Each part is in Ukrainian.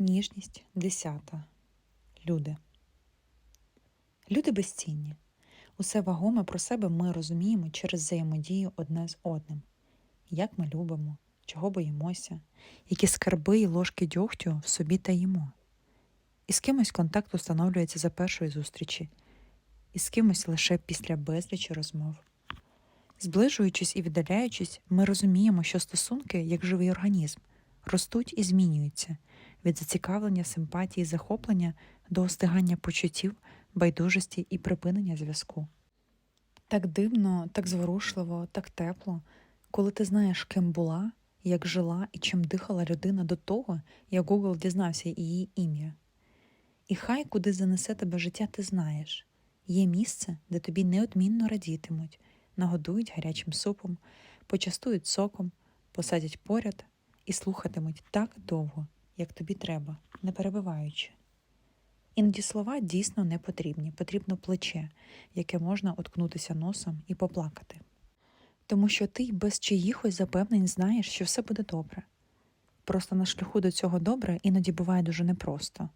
Ніжність десята. Люди. Люди безцінні. Усе вагоме про себе ми розуміємо через взаємодію одне з одним. Як ми любимо, чого боїмося, які скарби і ложки дьогтю в собі таїмо. І з кимось контакт установлюється за першої зустрічі, і з кимось лише після безлічі розмов. Зближуючись і віддаляючись, ми розуміємо, що стосунки, як живий організм, ростуть і змінюються від зацікавлення, симпатії, захоплення до остигання почуттів, байдужості і припинення зв'язку. Так дивно, так зворушливо, так тепло, коли ти знаєш, ким була, як жила і чим дихала людина до того, як Google дізнався її ім'я. І хай куди занесе тебе життя, ти знаєш є місце, де тобі неодмінно радітимуть, нагодують гарячим супом, почастують соком, посадять поряд і слухатимуть так довго, як тобі треба, не перебиваючи. Іноді слова дійсно не потрібні, потрібно плече, яке можна уткнутися носом і поплакати. Тому що ти без чиїхось запевнень знаєш, що все буде добре. Просто на шляху до цього добре іноді буває дуже непросто.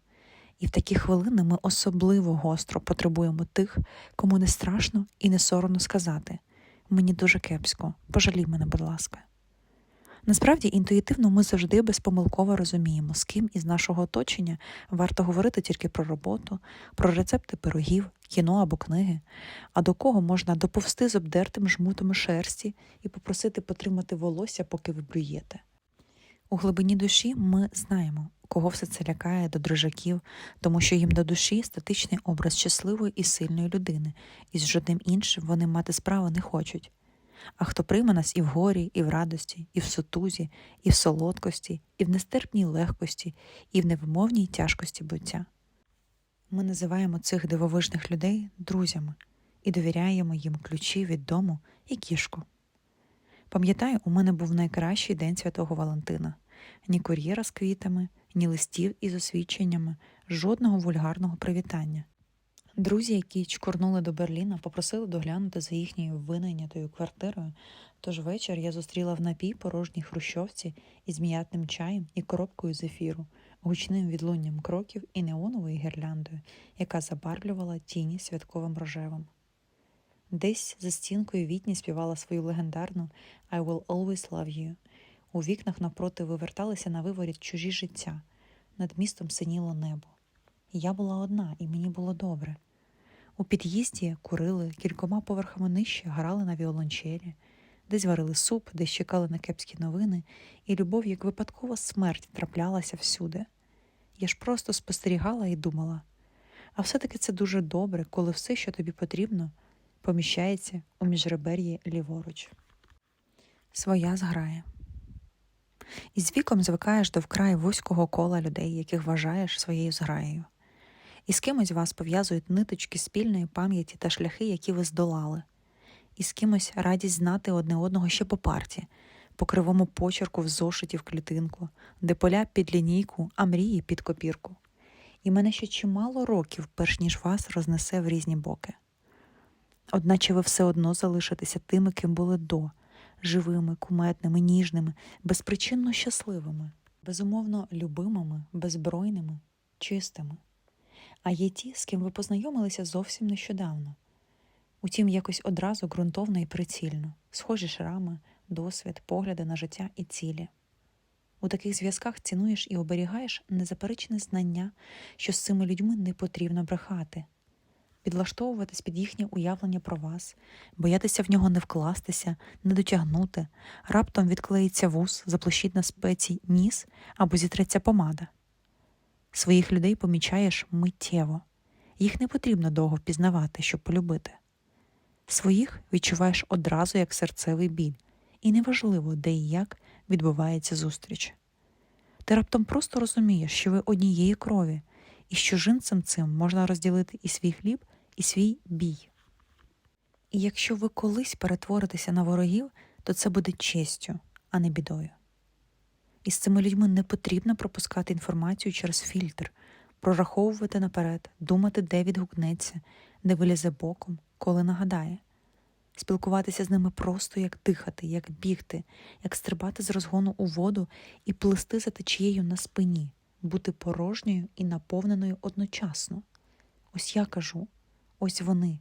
І в такі хвилини ми особливо гостро потребуємо тих, кому не страшно і не соромно сказати мені дуже кепсько, пожалій мене, будь ласка. Насправді, інтуїтивно ми завжди безпомилково розуміємо, з ким із нашого оточення варто говорити тільки про роботу, про рецепти пирогів, кіно або книги, а до кого можна доповсти з обдертим жмутами шерсті і попросити потримати волосся, поки ви блюєте. У глибині душі ми знаємо, кого все це лякає до дрижаків, тому що їм до душі статичний образ щасливої і сильної людини, і з жодним іншим вони мати справи не хочуть. А хто прийме нас і в горі, і в радості, і в сутузі, і в солодкості, і в нестерпній легкості, і в невимовній тяжкості буття. Ми називаємо цих дивовижних людей друзями і довіряємо їм ключі від дому і кішку. Пам'ятаю, у мене був найкращий день святого Валентина ні кур'єра з квітами, ні листів із освідченнями, жодного вульгарного привітання. Друзі, які чкурнули до Берліна, попросили доглянути за їхньою винайнятою квартирою. Тож вечір я зустріла в напій порожній хрущовці із м'ятним чаєм і коробкою зефіру, гучним відлунням кроків і неоновою гірляндою, яка забарвлювала тіні святковим рожевим. Десь за стінкою Вітні співала свою легендарну I will always love you. У вікнах навпроти виверталися на виворіт чужі життя, над містом синіло небо. Я була одна, і мені було добре. У під'їзді курили, кількома поверхами нижче грали на віолончелі, десь варили суп, десь чекали на кепські новини, і любов, як випадкова смерть, траплялася всюди. Я ж просто спостерігала і думала. А все-таки це дуже добре, коли все, що тобі потрібно, поміщається у міжребер'ї ліворуч. Своя зграє. І з віком звикаєш до вкрай вузького кола людей, яких вважаєш своєю зграєю. І з кимось вас пов'язують ниточки спільної пам'яті та шляхи, які ви здолали, і з кимось радість знати одне одного ще по парті, по кривому почерку в зошиті в клітинку, де поля під лінійку, а мрії під копірку. І мене ще чимало років, перш ніж вас рознесе в різні боки. Одначе ви все одно залишитеся тими, ким були до, живими, куметними, ніжними, безпричинно щасливими, безумовно любимими, беззбройними, чистими. А є ті, з ким ви познайомилися зовсім нещодавно. Утім, якось одразу ґрунтовно і прицільно, схожі шрами, досвід, погляди на життя і цілі. У таких зв'язках цінуєш і оберігаєш незаперечне знання, що з цими людьми не потрібно брехати, підлаштовуватись під їхнє уявлення про вас, боятися в нього не вкластися, не дотягнути, раптом відклеїться вус, заплощить на спеці ніс або зітреться помада. Своїх людей помічаєш миттєво, їх не потрібно довго впізнавати, щоб полюбити. Своїх відчуваєш одразу як серцевий біль, і неважливо, де і як відбувається зустріч. Ти раптом просто розумієш, що ви однієї крові, і що жінцем цим можна розділити і свій хліб, і свій бій. І якщо ви колись перетворитеся на ворогів, то це буде честю, а не бідою. І з цими людьми не потрібно пропускати інформацію через фільтр, прораховувати наперед, думати, де відгукнеться, де вилізе боком, коли нагадає. Спілкуватися з ними просто як дихати, як бігти, як стрибати з розгону у воду і плисти за течією на спині, бути порожньою і наповненою одночасно. Ось я кажу, ось вони,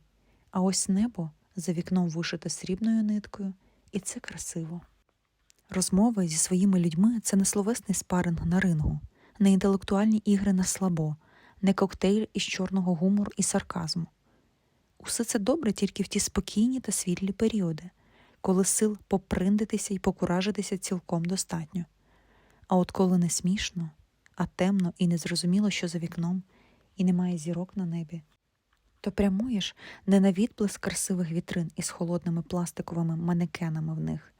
а ось небо за вікном вишите срібною ниткою, і це красиво. Розмови зі своїми людьми це не словесний спаринг на рингу, не інтелектуальні ігри на слабо, не коктейль із чорного гумору і сарказму. Усе це добре тільки в ті спокійні та світлі періоди, коли сил поприндитися і покуражитися цілком достатньо. А от коли не смішно, а темно і незрозуміло, що за вікном, і немає зірок на небі, то прямуєш не на відблиск красивих вітрин із холодними пластиковими манекенами в них,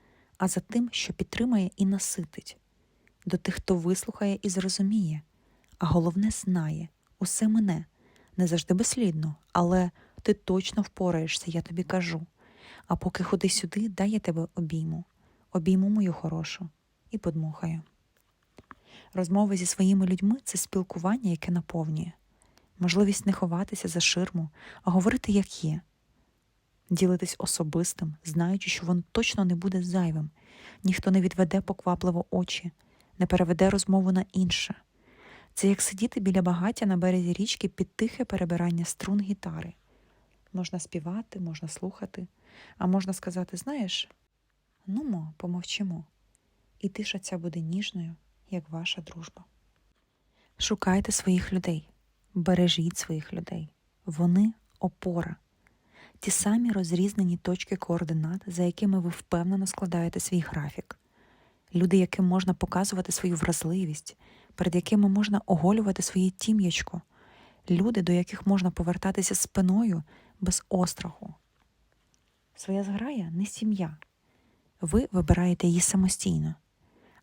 а за тим, що підтримає і наситить, до тих, хто вислухає і зрозуміє, а головне знає, усе мене, не завжди безслідно, але ти точно впораєшся, я тобі кажу. А поки ходи сюди, дай я тебе обійму, обійму мою хорошу і подмухаю. Розмови зі своїми людьми це спілкування, яке наповнює, можливість не ховатися за ширму, а говорити, як є, ділитись особистим, знаючи, що воно точно не буде зайвим, ніхто не відведе поквапливо очі, не переведе розмову на інше. Це як сидіти біля багаття на березі річки під тихе перебирання струн гітари. Можна співати, можна слухати, а можна сказати, знаєш, ну мо, помовчимо, і тиша ця буде ніжною, як ваша дружба. Шукайте своїх людей, бережіть своїх людей. Вони опора, ті самі розрізнені точки координат, за якими ви впевнено складаєте свій графік, люди, яким можна показувати свою вразливість, перед якими можна оголювати своє тім'ячко, люди, до яких можна повертатися спиною без остраху. Своя зграя не сім'я. Ви вибираєте її самостійно,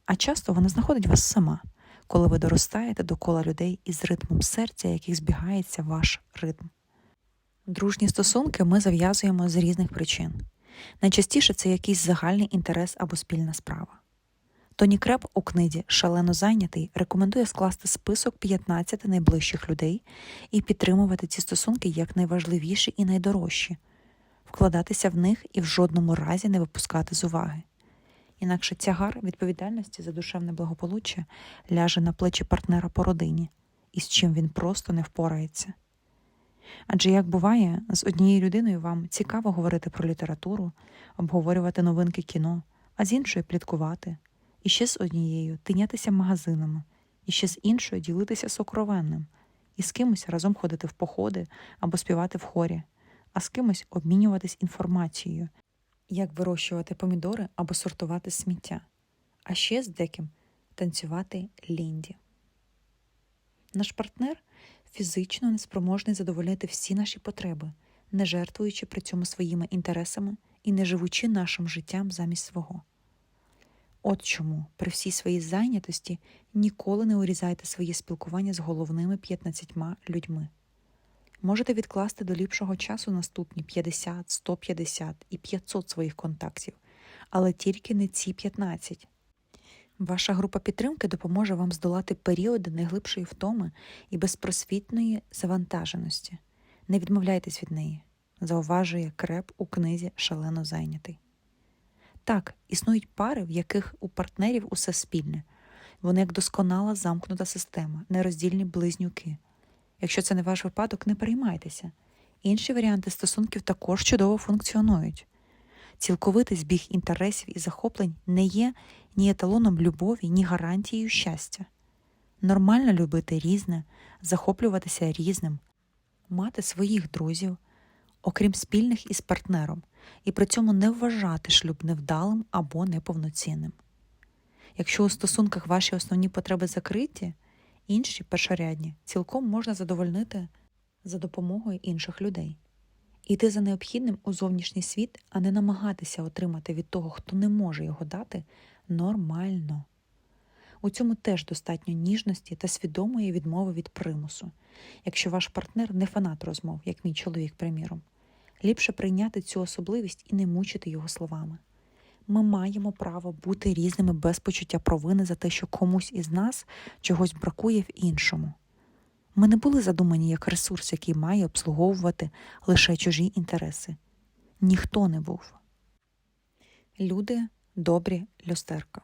а часто вона знаходить вас сама, коли ви доростаєте до кола людей із ритмом серця, яких збігається ваш ритм. Дружні стосунки ми зав'язуємо з різних причин. Найчастіше це якийсь загальний інтерес або спільна справа. Тоні Креп у книзі Шалено зайнятий рекомендує скласти список 15 найближчих людей і підтримувати ці стосунки як найважливіші і найдорожчі, вкладатися в них і в жодному разі не випускати з уваги. Інакше тягар відповідальності за душевне благополуччя ляже на плечі партнера по родині, і з чим він просто не впорається. Адже, як буває, з однією людиною вам цікаво говорити про літературу, обговорювати новинки кіно, а з іншою пліткувати, і ще з однією тинятися магазинами, і ще з іншою ділитися сокровенним, і з кимось разом ходити в походи або співати в хорі, а з кимось обмінюватись інформацією, як вирощувати помідори або сортувати сміття, а ще з деким танцювати лінді. Наш партнер фізично неспроможний задовольнити всі наші потреби, не жертвуючи при цьому своїми інтересами і не живучи нашим життям замість свого. От чому при всій своїй зайнятості ніколи не урізайте своє спілкування з головними 15 людьми. Можете відкласти до ліпшого часу наступні 50, 150 і 500 своїх контактів, але тільки не ці 15. Ваша група підтримки допоможе вам здолати періоди найглибшої втоми і безпросвітної завантаженості. Не відмовляйтесь від неї, зауважує креп у книзі Шалено зайнятий. Так, існують пари, в яких у партнерів усе спільне. Вони як досконала замкнута система, нероздільні близнюки. Якщо це не ваш випадок, не переймайтеся. Інші варіанти стосунків також чудово функціонують. Цілковитий збіг інтересів і захоплень не є ні еталоном любові, ні гарантією щастя. Нормально любити різне, захоплюватися різним, мати своїх друзів, окрім спільних із партнером, і при цьому не вважати шлюб невдалим або неповноцінним. Якщо у стосунках ваші основні потреби закриті, інші першорядні цілком можна задовольнити за допомогою інших людей. Іти за необхідним у зовнішній світ, а не намагатися отримати від того, хто не може його дати, нормально. У цьому теж достатньо ніжності та свідомої відмови від примусу, якщо ваш партнер не фанат розмов, як мій чоловік, приміром. Ліпше прийняти цю особливість і не мучити його словами. Ми маємо право бути різними без почуття провини за те, що комусь із нас чогось бракує в іншому. Ми не були задумані як ресурс, який має обслуговувати лише чужі інтереси. Ніхто не був. Люди добрі люстерка.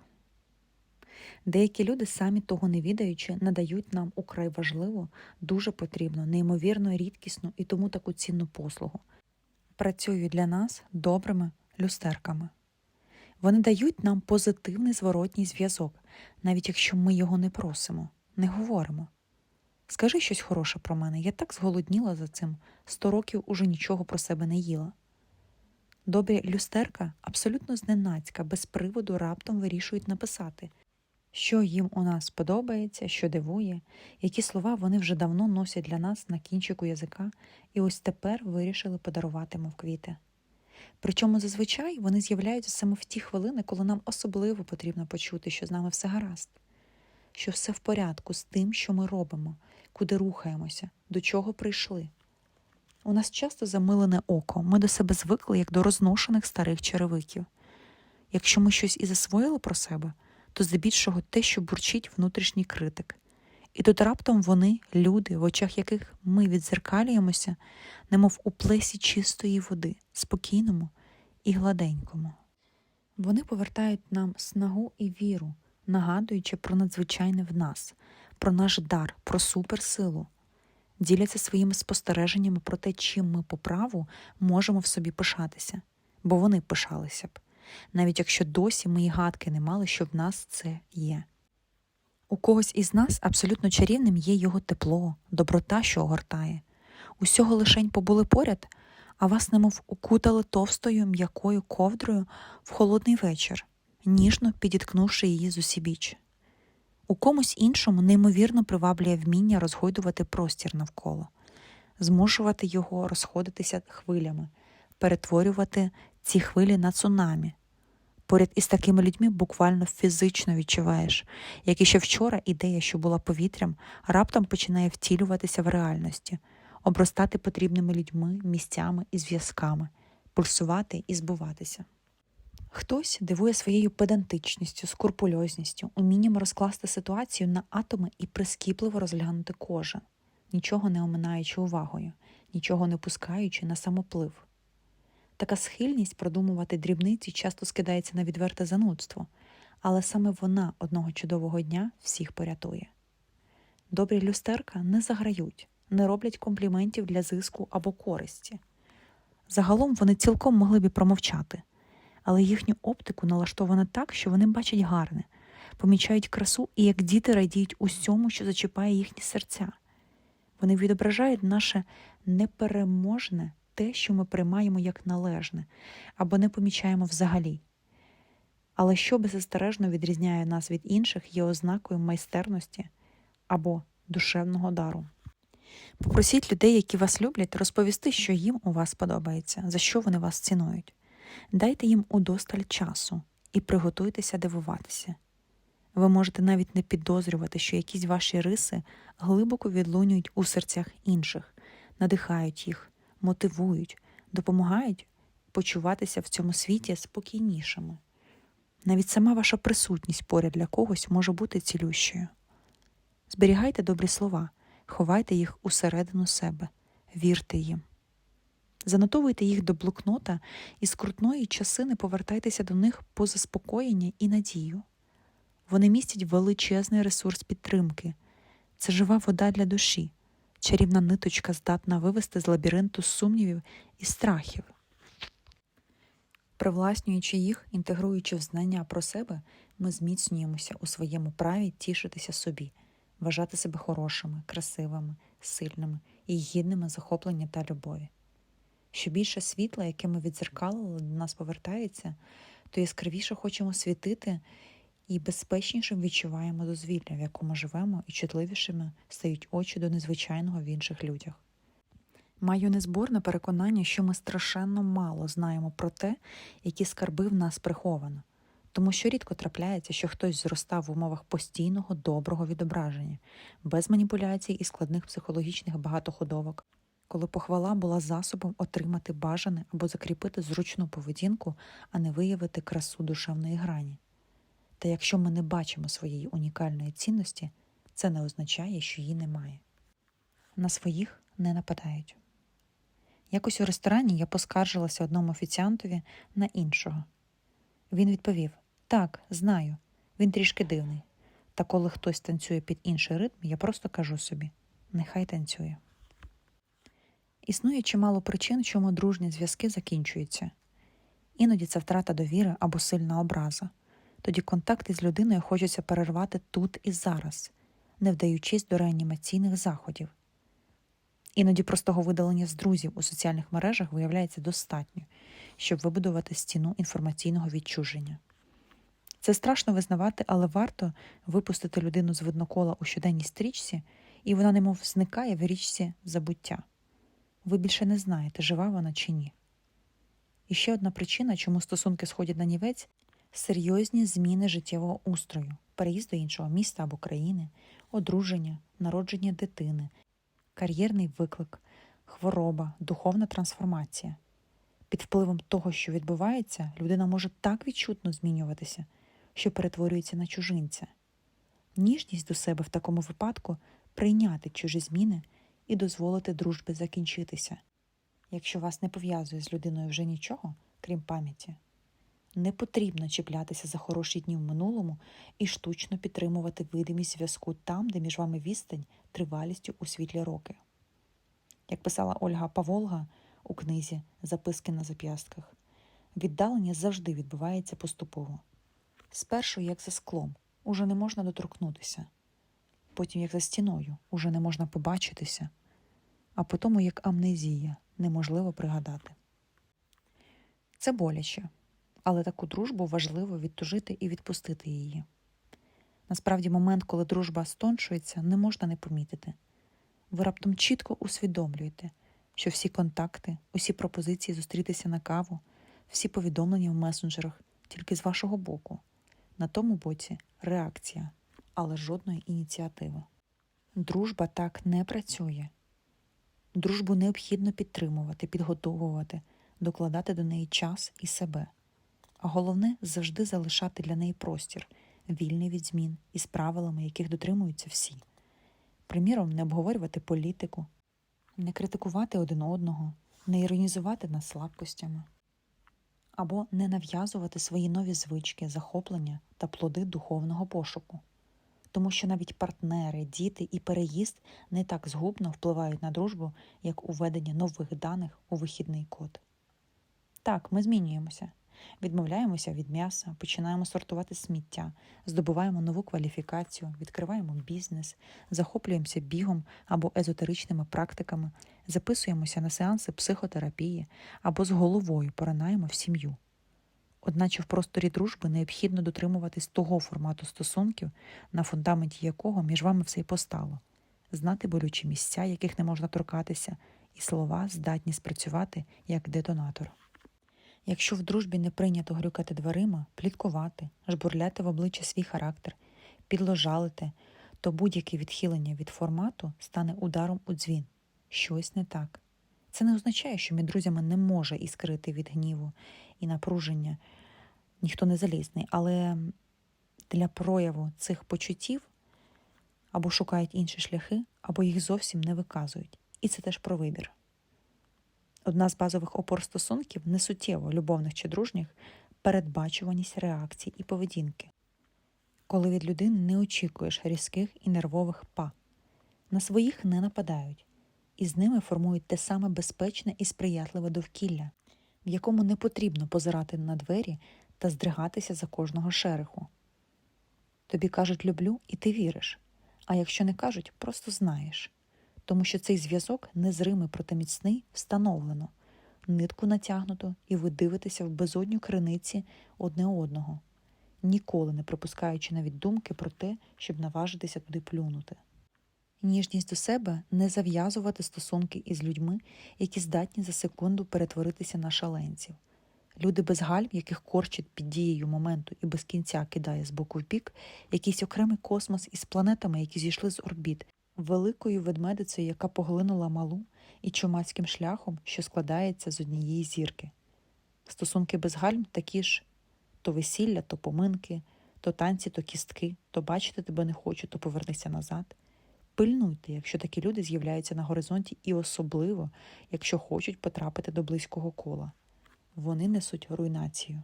Деякі люди, самі того не відаючи, надають нам украй важливу, дуже потрібну, неймовірно рідкісну і тому таку цінну послугу. Працюють для нас добрими люстерками. Вони дають нам позитивний зворотній зв'язок, навіть якщо ми його не просимо, не говоримо. Скажи щось хороше про мене, я так зголодніла за цим, сто років уже нічого про себе не їла. Добрі люстерка абсолютно зненацька, без приводу раптом вирішують написати, що їм у нас подобається, що дивує, які слова вони вже давно носять для нас на кінчику язика, і ось тепер вирішили подарувати мов квіти. Причому зазвичай вони з'являються саме в ті хвилини, коли нам особливо потрібно почути, що з нами все гаразд, що все в порядку з тим, що ми робимо, куди рухаємося, до чого прийшли. У нас часто замилене око, ми до себе звикли, як до розношених старих черевиків. Якщо ми щось і засвоїли про себе, то здебільшого те, що бурчить внутрішній критик. І тут раптом вони, люди, в очах яких ми відзеркалюємося, немов у плесі чистої води, спокійному і гладенькому. Вони повертають нам снагу і віру, нагадуючи про надзвичайне в нас, про наш дар, про суперсилу, діляться своїми спостереженнями про те, чим ми по праву можемо в собі пишатися, бо вони пишалися б, навіть якщо досі ми й гадки не мали, що в нас це є. У когось із нас абсолютно чарівним є його тепло, доброта, що огортає. Усього лишень побули поряд, а вас немов укутали товстою м'якою ковдрою в холодний вечір, ніжно підіткнувши її з усібіч. У комусь іншому неймовірно приваблює вміння розгойдувати простір навколо, змушувати його розходитися хвилями, перетворювати ці хвилі на цунамі. Поряд із такими людьми буквально фізично відчуваєш, як і ще вчора ідея, що була повітрям, раптом починає втілюватися в реальності, обростати потрібними людьми, місцями і зв'язками, пульсувати і збуватися. Хтось дивує своєю педантичністю, скурпульозністю, умінням розкласти ситуацію на атоми і прискіпливо розглянути кожен, нічого не оминаючи увагою, нічого не пускаючи на самоплив. Така схильність продумувати дрібниці часто скидається на відверте занудство, але саме вона одного чудового дня всіх порятує. Добрі люстерка не заграють, не роблять компліментів для зиску або користі. Загалом вони цілком могли б промовчати, але їхню оптику налаштовано так, що вони бачать гарне, помічають красу і як діти радіють усьому, що зачіпає їхні серця. Вони відображають наше непереможне те, що ми приймаємо як належне, або не помічаємо взагалі. Але що беззастережно відрізняє нас від інших, є ознакою майстерності або душевного дару. Попросіть людей, які вас люблять, розповісти, що їм у вас подобається, за що вони вас цінують. Дайте їм удосталь часу і приготуйтеся дивуватися. Ви можете навіть не підозрювати, що якісь ваші риси глибоко відлунюють у серцях інших, надихають їх, мотивують, допомагають почуватися в цьому світі спокійнішими. Навіть сама ваша присутність поряд для когось може бути цілющою. Зберігайте добрі слова, ховайте їх усередину себе, вірте їм. Занотовуйте їх до блокнота і з крутної часини повертайтеся до них по заспокоєння і надію. Вони містять величезний ресурс підтримки, це жива вода для душі, чарівна ниточка здатна вивести з лабіринту сумнівів і страхів. Привласнюючи їх, інтегруючи в знання про себе, ми зміцнюємося у своєму праві тішитися собі, вважати себе хорошими, красивими, сильними і гідними захоплення та любові. Що більше світла, яке ми відзеркалили, до нас повертається, то яскравіше хочемо світити і безпечнішим відчуваємо дозвілля, в якому живемо, і чутливішими стають очі до незвичайного в інших людях. Маю незборне переконання, що ми страшенно мало знаємо про те, які скарби в нас приховано, тому що рідко трапляється, що хтось зростав в умовах постійного доброго відображення, без маніпуляцій і складних психологічних багатоходовок, коли похвала була засобом отримати бажане або закріпити зручну поведінку, а не виявити красу душевної грані. Та якщо ми не бачимо своєї унікальної цінності, це не означає, що її немає. На своїх не нападають. Якось у ресторані я поскаржилася одному офіціантові на іншого. Він відповів: Так, знаю, він трішки дивний. Та коли хтось танцює під інший ритм, я просто кажу собі: нехай танцює. Існує чимало причин, чому дружні зв'язки закінчуються. Іноді це втрата довіри або сильна образа. Тоді контакти з людиною хочеться перервати тут і зараз, не вдаючись до реанімаційних заходів. Іноді простого видалення з друзів у соціальних мережах виявляється достатньо, щоб вибудувати стіну інформаційного відчуження. Це страшно визнавати, але варто випустити людину з виднокола у щоденній стрічці, і вона немов зникає в річці забуття. Ви більше не знаєте, жива вона чи ні. І ще одна причина, чому стосунки сходять на нівець серйозні зміни життєвого устрою, переїзд до іншого міста або країни, одруження, народження дитини, кар'єрний виклик, хвороба, духовна трансформація. Під впливом того, що відбувається, людина може так відчутно змінюватися, що перетворюється на чужинця. Ніжність до себе в такому випадку прийняти чужі зміни і дозволити дружбі закінчитися, якщо вас не пов'язує з людиною вже нічого, крім пам'яті. Не потрібно чіплятися за хороші дні в минулому і штучно підтримувати видимість зв'язку там, де між вами відстань тривалістю у світлі роки. Як писала Ольга Паволга у книзі Записки на зап'ястках, віддалення завжди відбувається поступово. Спершу, як за склом, уже не можна доторкнутися, потім, як за стіною, уже не можна побачитися, а потім, як амнезія, неможливо пригадати. Це боляче, але таку дружбу важливо відтужити і відпустити її. Насправді, момент, коли дружба стончується, не можна не помітити. Ви раптом чітко усвідомлюєте, що всі контакти, усі пропозиції зустрітися на каву, всі повідомлення в месенджерах тільки з вашого боку. На тому боці реакція, але жодної ініціативи. Дружба так не працює. Дружбу необхідно підтримувати, підготовувати, докладати до неї час і себе. А головне завжди залишати для неї простір, вільний від змін із правилами, яких дотримуються всі. Приміром, не обговорювати політику, не критикувати один одного, не іронізувати над слабкостями, або не нав'язувати свої нові звички, захоплення та плоди духовного пошуку. Тому що навіть партнери, діти і переїзд не так згубно впливають на дружбу, як уведення нових даних у вихідний код. Так, ми змінюємося. Відмовляємося від м'яса, починаємо сортувати сміття, здобуваємо нову кваліфікацію, відкриваємо бізнес, захоплюємося бігом або езотеричними практиками, записуємося на сеанси психотерапії або з головою поринаємо в сім'ю. Одначе в просторі дружби необхідно дотримуватись того формату стосунків, на фундаменті якого між вами все й постало, знати болючі місця, яких не можна торкатися, і слова здатні спрацювати як детонатор. Якщо в дружбі не прийнято грюкати дверима, пліткувати, жбурляти в обличчя свій характер, підложалити, то будь-яке відхилення від формату стане ударом у дзвін. Щось не так. Це не означає, що між друзями не може іскрити від гніву і напруження, ніхто не залізний, але для прояву цих почуттів або шукають інші шляхи, або їх зовсім не виказують. І це теж про вибір. Одна з базових опор стосунків несуттєво любовних чи дружніх передбачуваність реакцій і поведінки, коли від людини не очікуєш різких і нервових па, на своїх не нападають, і з ними формують те саме безпечне і сприятливе довкілля, в якому не потрібно позирати на двері та здригатися за кожного шереху. Тобі кажуть люблю, і ти віриш, а якщо не кажуть, просто знаєш тому що цей зв'язок незримий, проте міцний, встановлено, нитку натягнуто, і ви дивитеся в безодню криниці одне одного, ніколи не припускаючи навіть думки про те, щоб наважитися туди плюнути. Ніжність до себе не зав'язувати стосунки із людьми, які здатні за секунду перетворитися на шаленців. Люди без гальм, яких корчить під дією моменту і без кінця кидає з боку в бік, якийсь окремий космос із планетами, які зійшли з орбіт, великою ведмедицею, яка поглинула малу, і чумацьким шляхом, що складається з однієї зірки. Стосунки без гальм такі ж то весілля, то поминки, то танці, то кістки, то бачити тебе не хочу, то повернися назад. Пильнуйте, якщо такі люди з'являються на горизонті, і особливо, якщо хочуть потрапити до близького кола. Вони несуть руйнацію.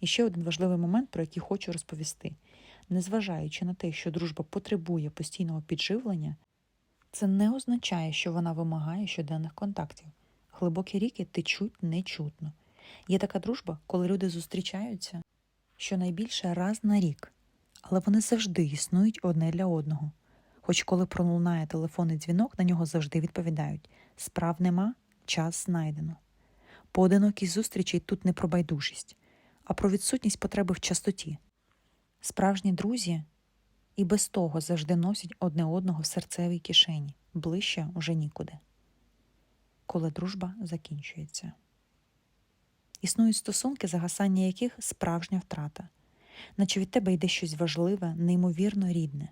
І ще один важливий момент, про який хочу розповісти. незважаючи на те, що дружба потребує постійного підживлення, це не означає, що вона вимагає щоденних контактів. Глибокі ріки течуть нечутно. Є така дружба, коли люди зустрічаються щонайбільше раз на рік, але вони завжди існують одне для одного. Хоч коли пролунає телефонний дзвінок, на нього завжди відповідають: справ нема, час знайдено. Поодинокість зустрічей тут не про байдужість, а про відсутність потреби в частоті. Справжні друзі і без того завжди носять одне одного в серцевій кишені, ближче уже нікуди. Коли дружба закінчується. Існують стосунки, загасання яких справжня втрата, наче від тебе йде щось важливе, неймовірно рідне,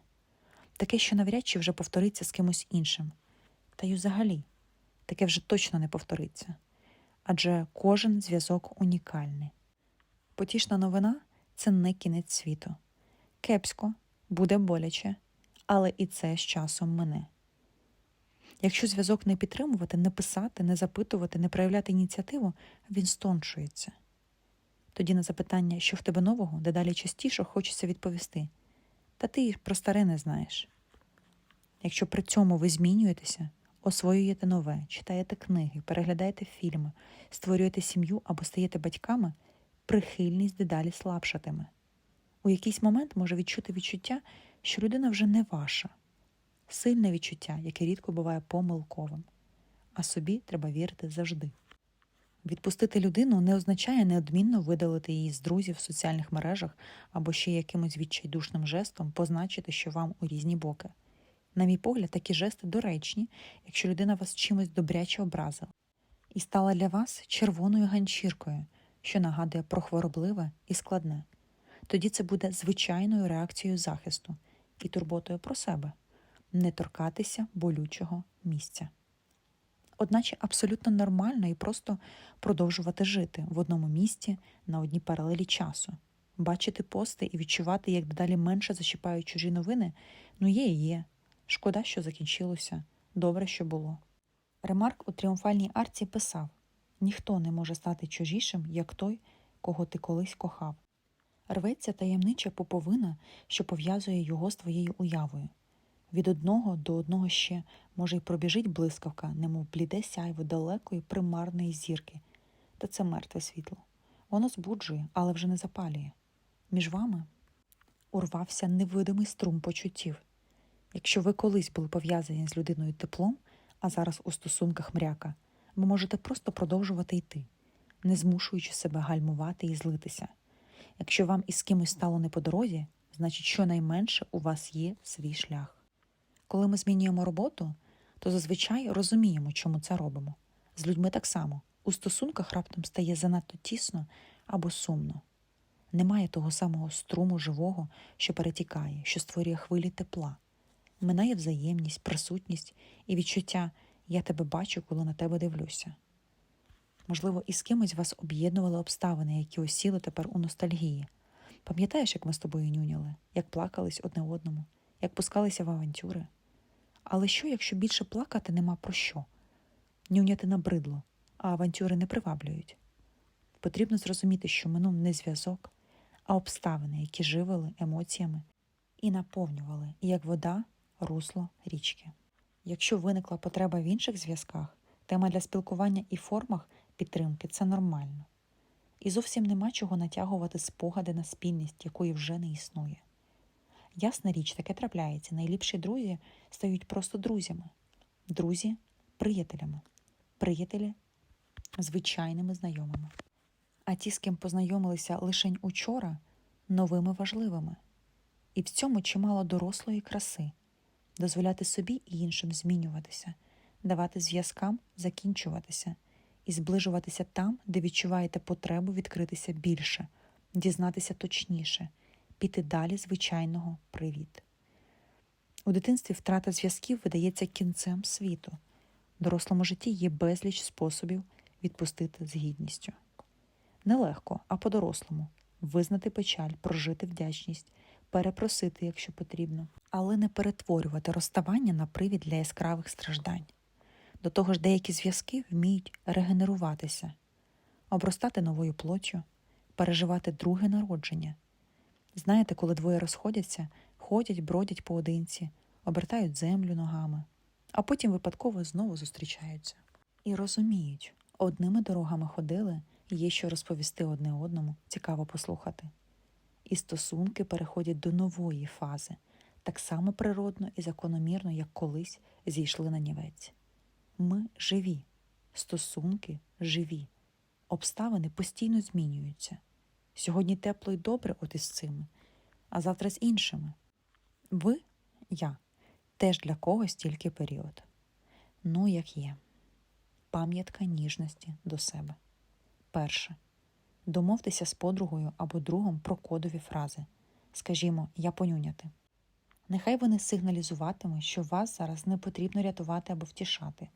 таке, що навряд чи вже повториться з кимось іншим. Та й взагалі, таке вже точно не повториться. Адже кожен зв'язок унікальний. Потішна новина це не кінець світу. Кепсько, буде боляче, але і це з часом мине. Якщо зв'язок не підтримувати, не писати, не запитувати, не проявляти ініціативу, він стончується. Тоді на запитання, що в тебе нового, дедалі частіше хочеться відповісти. Та ти й про старе не знаєш. Якщо при цьому ви змінюєтеся, освоюєте нове, читаєте книги, переглядаєте фільми, створюєте сім'ю або стаєте батьками, прихильність дедалі слабшатиме. У якийсь момент може відчути відчуття, що людина вже не ваша. Сильне відчуття, яке рідко буває помилковим, а собі треба вірити завжди. Відпустити людину не означає неодмінно видалити її з друзів в соціальних мережах або ще якимось відчайдушним жестом позначити, що вам у різні боки. На мій погляд, такі жести доречні, якщо людина вас чимось добряче образила, і стала для вас червоною ганчіркою, що нагадує про хворобливе і складне. Тоді це буде звичайною реакцією захисту і турботою про себе не торкатися болючого місця. Одначе абсолютно нормально і просто продовжувати жити в одному місці на одній паралелі часу, бачити пости і відчувати, як дедалі менше зачіпають чужі новини, ну є і є. Шкода, що закінчилося, добре, що було. Ремарк у тріумфальній арці писав ніхто не може стати чужішим, як той, кого ти колись кохав. Рветься таємнича поповина, що пов'язує його з твоєю уявою. Від одного до одного ще, може, й пробіжить блискавка, немов бліде сяйво далекої примарної зірки, та це мертве світло. Воно збуджує, але вже не запалює. Між вами урвався невидимий струм почуттів. Якщо ви колись були пов'язані з людиною теплом, а зараз у стосунках мряка, ви можете просто продовжувати йти, не змушуючи себе гальмувати і злитися. Якщо вам із кимось стало не по дорозі, значить, щонайменше у вас є свій шлях. Коли ми змінюємо роботу, то зазвичай розуміємо, чому це робимо. З людьми так само у стосунках раптом стає занадто тісно або сумно. Немає того самого струму живого, що перетікає, що створює хвилі тепла. Минає взаємність, присутність і відчуття я тебе бачу, коли на тебе дивлюся. Можливо, із кимось вас об'єднували обставини, які осіли тепер у ностальгії. Пам'ятаєш, як ми з тобою нюняли, як плакались одне одному, як пускалися в авантюри? Але що, якщо більше плакати нема про що? Нюняти набридло, а авантюри не приваблюють. Потрібно зрозуміти, що минув не зв'язок, а обставини, які живили емоціями і наповнювали, як вода, русло річки. Якщо виникла потреба в інших зв'язках, тема для спілкування і формах підтримки це нормально. І зовсім нема чого натягувати спогади на спільність, якої вже не існує. Ясна річ, таке трапляється. Найліпші друзі стають просто друзями, друзі приятелями, приятелі звичайними знайомими. А ті, з ким познайомилися лишень учора, новими важливими. І в цьому чимало дорослої краси дозволяти собі і іншим змінюватися, давати зв'язкам закінчуватися і зближуватися там, де відчуваєте потребу відкритися більше, дізнатися точніше піти далі звичайного привіт. У дитинстві втрата зв'язків видається кінцем світу. В дорослому житті є безліч способів відпустити з гідністю. Нелегко, а по-дорослому визнати печаль, прожити вдячність, перепросити, якщо потрібно, але не перетворювати розставання на привід для яскравих страждань. До того ж, деякі зв'язки вміють регенеруватися, обростати новою плоттю, переживати друге народження, Знаєте, коли двоє розходяться, ходять, бродять поодинці, обертають землю ногами, а потім випадково знову зустрічаються. І розуміють, одними дорогами ходили, є що розповісти одне одному, цікаво послухати. І стосунки переходять до нової фази, так само природно і закономірно, як колись зійшли на нівець. Ми живі, стосунки живі, обставини постійно змінюються. Сьогодні тепло і добре от із цими, а завтра з іншими. Ви, я, теж для когось тільки період. Ну, як є. Пам'ятка ніжності до себе. Перше. Домовтеся з подругою або другом про кодові фрази. Скажімо, я понюняти. Нехай вони сигналізуватимуть, що вас зараз не потрібно рятувати або втішати.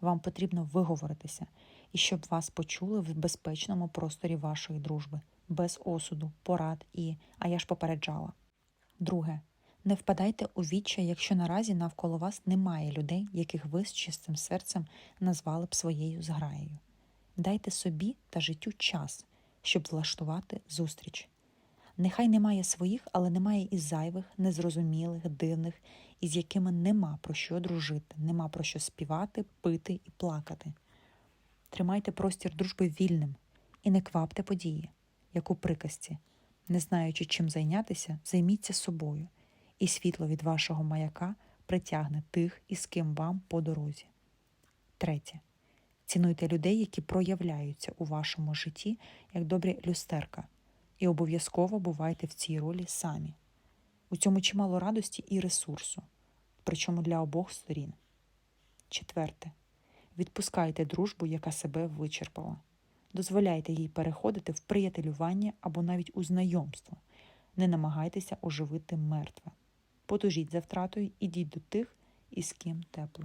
Вам потрібно виговоритися, і щоб вас почули в безпечному просторі вашої дружби, без осуду, порад і а я ж попереджала. Друге. Не впадайте у відчай, якщо наразі навколо вас немає людей, яких ви з чистим серцем назвали б своєю зграєю. Дайте собі та життю час, щоб влаштувати зустріч. Нехай немає своїх, але немає і зайвих, незрозумілих, дивних, із якими нема про що дружити, нема про що співати, пити і плакати. Тримайте простір дружби вільним і не квапте події, як у приказці. Не знаючи, чим зайнятися, займіться собою, і світло від вашого маяка притягне тих, із ким вам по дорозі. Третє. Цінуйте людей, які проявляються у вашому житті як добрі люстерка, і обов'язково бувайте в цій ролі самі. У цьому чимало радості і ресурсу, причому для обох сторін. Четверте. Відпускайте дружбу, яка себе вичерпала. Дозволяйте їй переходити в приятелювання або навіть у знайомство. Не намагайтеся оживити мертве. Потужіть за втратою, ідіть до тих, із ким тепло.